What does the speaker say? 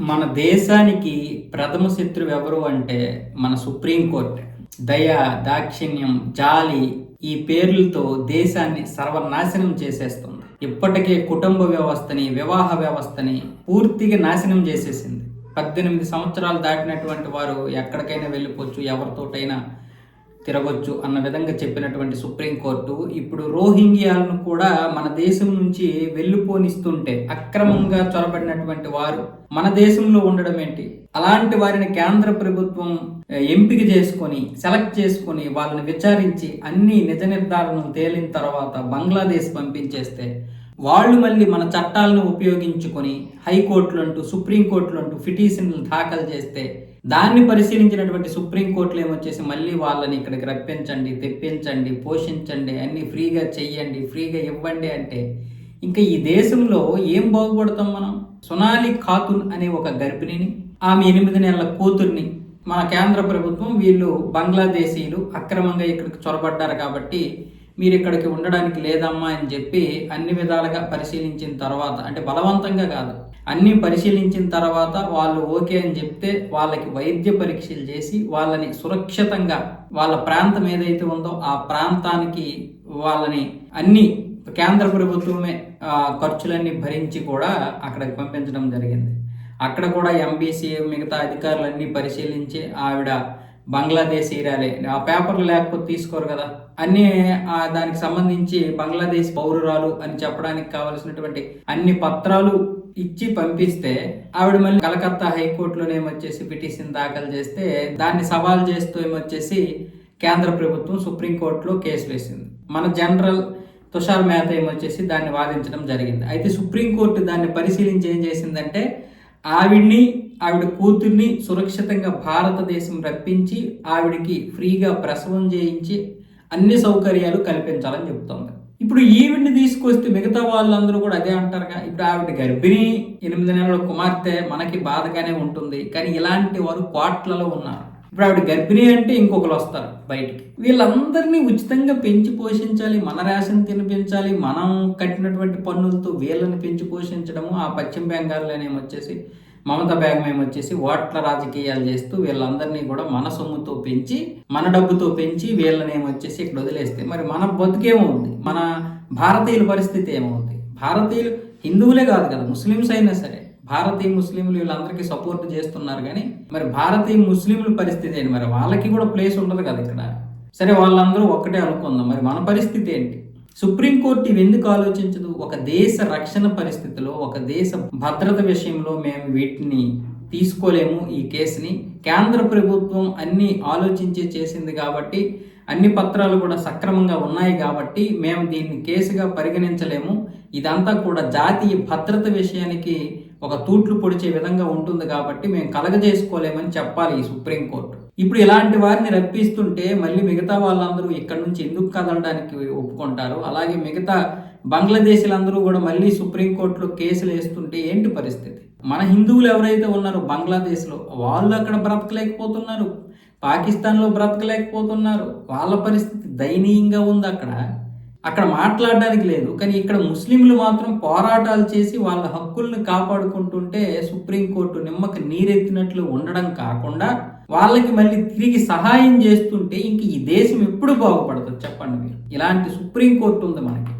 మన దేశానికి ప్రథమ శత్రువు ఎవరు అంటే మన సుప్రీంకోర్టు దయ దాక్షిణ్యం జాలి ఈ పేర్లతో దేశాన్ని సర్వనాశనం చేసేస్తుంది. ఇప్పటికే కుటుంబ వ్యవస్థని వివాహ వ్యవస్థని పూర్తిగా నాశనం చేసేసింది. పద్దెనిమిది సంవత్సరాలు దాటినటువంటి వారు ఎక్కడికైనా వెళ్ళిపోవచ్చు ఎవరితోటైనా. తిరగొచ్చు అన్న విధంగా చెప్పినటువంటి సుప్రీంకోర్టు ఇప్పుడు రోహింగ్యాలను కూడా మన దేశం నుంచి వెళ్ళిపోనిస్తుంటే అక్రమంగా చొరబడినటువంటి వారు మన దేశంలో ఉండడం ఏంటి? అలాంటి వారిని కేంద్ర ప్రభుత్వం ఎంపిక చేసుకొని సెలెక్ట్ చేసుకొని వాళ్ళని విచారించి అన్ని నిజ నిర్ధారణలు తేలిన తర్వాత బంగ్లాదేశ్ పంపించేస్తే వాళ్ళు మళ్ళీ మన చట్టాలను ఉపయోగించుకొని హైకోర్టులు అంటూ సుప్రీంకోర్టులు అంటూ పిటిషన్లు దాఖలు చేస్తే దాన్ని పరిశీలించినటువంటి సుప్రీంకోర్టులు ఏమొచ్చేసి మళ్ళీ వాళ్ళని ఇక్కడికి రప్పించండి తెప్పించండి పోషించండి అన్ని ఫ్రీగా చెయ్యండి ఫ్రీగా ఇవ్వండి అంటే ఇంకా ఈ దేశంలో ఏం బాగుపడతాం మనం? సొనాలి ఖాతున్ అనే ఒక గర్భిణిని ఆమె ఎనిమిది నెలల కూతుర్ని మన కేంద్ర ప్రభుత్వం వీళ్ళు బంగ్లాదేశీయులు అక్రమంగా ఇక్కడికి చొరబడ్డారు కాబట్టి మీరు ఇక్కడికి ఉండడానికి లేదమ్మా అని చెప్పి అన్ని విధాలుగా పరిశీలించిన తర్వాత అంటే బలవంతంగా కాదు అన్నీ పరిశీలించిన తర్వాత వాళ్ళు ఓకే అని చెప్తే వాళ్ళకి వైద్య పరీక్షలు చేసి వాళ్ళని సురక్షితంగా వాళ్ళ ప్రాంతం ఏదైతే ఉందో ఆ ప్రాంతానికి వాళ్ళని అన్ని కేంద్ర ప్రభుత్వమే ఖర్చులన్నీ భరించి కూడా అక్కడికి పంపించడం జరిగింది. అక్కడ కూడా ఎంబీసీ మిగతా అధికారులన్నీ పరిశీలించి ఆవిడ బంగ్లాదేశ్ ఈరాలే ఆ పేపర్లు లేకపోతే తీసుకోరు కదా. అన్ని దానికి సంబంధించి బంగ్లాదేశ్ పౌరురాలు అని చెప్పడానికి కావలసినటువంటి అన్ని పత్రాలు ఇచ్చి పంపిస్తే ఆవిడ మళ్ళీ కలకత్తా హైకోర్టులో ఏమొచ్చేసి పిటిషన్ దాఖలు చేస్తే దాన్ని సవాల్ చేస్తూ ఏమొచ్చేసి కేంద్ర ప్రభుత్వం సుప్రీంకోర్టులో కేసు వేసింది. మన జనరల్ తుషార్ మేత ఏమొచ్చేసి దాన్ని వాదించడం జరిగింది. అయితే సుప్రీంకోర్టు దాన్ని పరిశీలించి ఏం చేసిందంటే ఆవిడ్ని ఆవిడ కూతుర్ని సురక్షితంగా భారతదేశం రప్పించి ఆవిడికి ఫ్రీగా ప్రసవం చేయించి అన్ని సౌకర్యాలు కల్పించాలని చెబుతోంది. ఇప్పుడు ఈవిడ్ని తీసుకొస్తే మిగతా వాళ్ళందరూ కూడా అదే అంటారుగా ఇప్పుడు ఆవిడ గర్భిణి ఎనిమిది నెలల కుమార్తె మనకి బాధగానే ఉంటుంది కానీ ఇలాంటి వారు కోట్లలో ఉన్నారు. ఇప్పుడు ఆవిడ గర్భిణి అంటే ఇంకొకరు వస్తారు బయటికి. వీళ్ళందరినీ ఉచితంగా పెంచి పోషించాలి మన రేషన్ తినిపించాలి మనం కట్టినటువంటి పన్నులతో వీళ్ళని పెంచి పోషించడము ఆ పశ్చిమ బెంగాల్లోనేమొచ్చేసి మమతా బేగం ఏమొచ్చేసి ఓట్ల రాజకీయాలు చేస్తూ వీళ్ళందరినీ కూడా మన సొమ్ముతో పెంచి మన డబ్బుతో పెంచి వీళ్ళని ఏమొచ్చేసి ఇక్కడ వదిలేస్తే మరి మన బతుకేమవుతుంది మన భారతీయుల పరిస్థితి ఏమవుతుంది భారతీయులు హిందువులే కాదు కదా ముస్లిమ్స్ అయినా సరే. భారతీయ ముస్లింలు వీళ్ళందరికీ సపోర్ట్ చేస్తున్నారు కానీ మరి భారతీయ ముస్లింల పరిస్థితి ఏంటి? మరి వాళ్ళకి కూడా ప్లేస్ ఉండదు కదా ఇక్కడ. సరే వాళ్ళందరూ ఒక్కటే అనుకుందాం. మరి మన పరిస్థితి ఏంటి? సుప్రీంకోర్టు ఎందుకు ఆలోచించదు? ఒక దేశ రక్షణ పరిస్థితిలో ఒక దేశ భద్రత విషయంలో మేము వీటిని తీసుకోలేము ఈ కేసుని. కేంద్ర ప్రభుత్వం అన్ని ఆలోచించి చేసింది కాబట్టి అన్ని పత్రాలు కూడా సక్రమంగా ఉన్నాయి కాబట్టి మేము దీన్ని కేసుగా పరిగణించలేము. ఇదంతా కూడా జాతీయ భద్రత విషయానికి ఒక తూట్లు పొడిచే విధంగా ఉంటుంది కాబట్టి మేము కలగజేసుకోలేమని చెప్పాలి ఈ సుప్రీంకోర్టు. ఇప్పుడు ఇలాంటి వారిని రప్పిస్తుంటే మళ్ళీ మిగతా వాళ్ళందరూ ఇక్కడ నుంచి ఎందుకు కదలడానికి ఒప్పుకుంటారు? అలాగే మిగతా బంగ్లాదేశీలందరూ కూడా మళ్ళీ సుప్రీంకోర్టులో కేసులు వేస్తుంటే ఏంటి పరిస్థితి? మన హిందువులు ఎవరైతే ఉన్నారో బంగ్లాదేశ్లో వాళ్ళు అక్కడ బ్రతకలేకపోతున్నారు. పాకిస్తాన్లో బ్రతకలేకపోతున్నారు. వాళ్ళ పరిస్థితి దయనీయంగా ఉంది అక్కడ. అక్కడ మాట్లాడడానికి లేదు. కానీ ఇక్కడ ముస్లింలు మాత్రం పోరాటాలు చేసి వాళ్ళ హక్కుల్ని కాపాడుకుంటుంటే సుప్రీంకోర్టు నిమ్మకి నీరెత్తినట్లు ఉండడం కాకుండా వాళ్ళకి మళ్ళీ తిరిగి సహాయం చేస్తుంటే ఇంక ఈ దేశం ఎప్పుడు బాగుపడుతుంది చెప్పండి మీరు. ఇలాంటి సుప్రీంకోర్టు ఉంది మనకి.